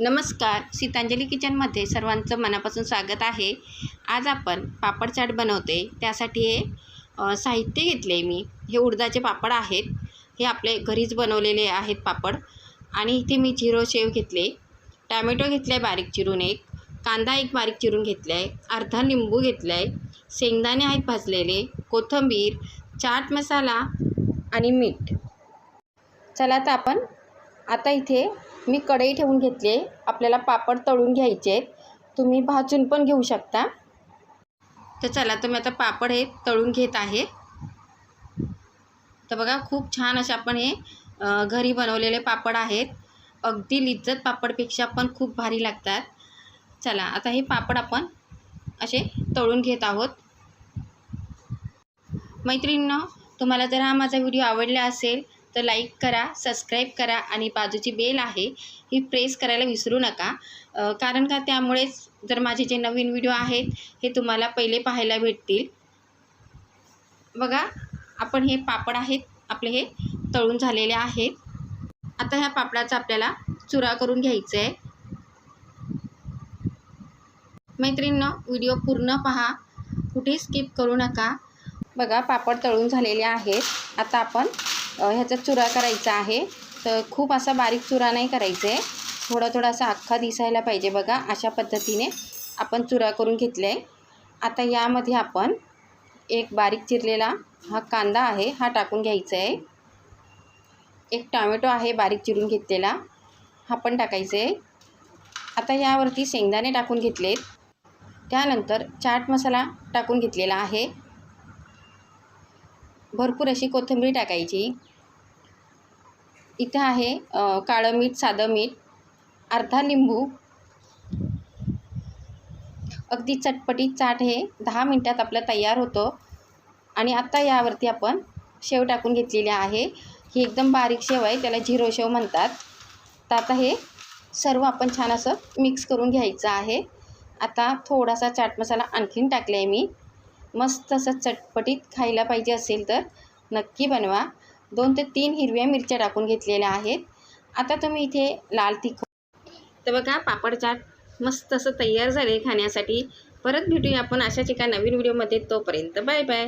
नमस्कार. सीतांजली किचनमध्ये सर्वांचं मनापासून स्वागत आहे. आज आपण पापड चाट बनवते. त्यासाठी हे साहित्य घेतले आहे मी. हे उडदाचे पापड आहेत. हे आपले घरीच बनवलेले आहेत पापड. आणि इथे मी झिरो शेव घेतले. टॅमॅटो घेतले आहे बारीक चिरून एक. कांदा एक बारीक चिरून घेतला आहे. अर्धा लिंबू घेतला आहे. शेंगदाणे आहेत भाजलेले. कोथिंबीर चाट मसाला आणि मीठ. चला तर आपण आता इथे मी कढई ठेवून घेतली आहे. आपल्याला पापड तळून घ्यायचे आहेत. तुम्ही भाजून पण घेऊ शकता. तर चला तर मी आता पापड हे तळून घेत आहे. तर बघा खूप छान असे आपण हे घरी बनवलेले पापड आहेत. अगदी लिज्जत पापडपेक्षा पण खूप भारी लागतात. चला आता हे पापड आपण असे तळून घेत आहोत. मैत्रिणींनो तुम्हाला जर हा माझा व्हिडिओ आवडला असेल तर लाईक करा सबस्क्राईब करा आणि बाजूची बेल आहे ही प्रेस करायला विसरू नका. कारण का त्यामुळेच जर माझे जे नवीन व्हिडिओ आहेत हे तुम्हाला पहिले पाहायला भेटतील. बघा आपण हे पापड आहेत आपले हे तळून झालेले आहेत. आता ह्या पापडाचा आपल्याला चुरा करून घ्यायचा आहे मैत्रिणीनं व्हिडिओ पूर्ण पहा. कुठे स्किप करू नका. बघा पापड तळून झालेले आहेत. आता आपण ह्याचा चुरा करायचा आहे. तर खूप असा बारीक चुरा नाही करायचा. आहे थोडा थोडासा अख्खा दिसायला पाहिजे बघा. अशा पद्धतीने आपण चुरा करून घेतला आहे आता यामध्ये आपण एक बारीक चिरलेला हा कांदा आहे हा टाकून घ्यायचा आहे एक टॉमॅटो आहे बारीक चिरून घेतलेला. हा पण टाकायचा आहे आता यावरती शेंगदाणे टाकून घेतलेत. त्यानंतर चाट मसाला टाकून घेतलेला आहे. भरपूर अशी कोथिंबीर टाकायची. इथं आहे काळं मीठ साधं मीठ अर्धा लिंबू. अगदी चटपटीत चाट हे दहा मिनटात आपलं तयार होतं. आणि आत्ता यावरती आपण शेव टाकून घेतलेली आहे. ही एकदम बारीक शेव आहे त्याला झिरो शेव म्हणतात. तर आता हे सर्व आपण छान असं मिक्स करून घ्यायचं आहे. आता थोडासा चाट मसाला आणखीन टाकला आहे मी. मस्त असं चटपटीत खायला पाहिजे असेल तर नक्की बनवा. दोन ते तीन हिरव्या मिरच्या टाकून घेतलेल्या आहेत. आता तुम्ही इथे लाल तिखट तर बघा पापड चाट मस्त असं तयार झाले खाण्यासाठी. परत भेटूया आपण अशाच एका नवीन व्हिडिओमध्ये. तोपर्यंत बाय बाय.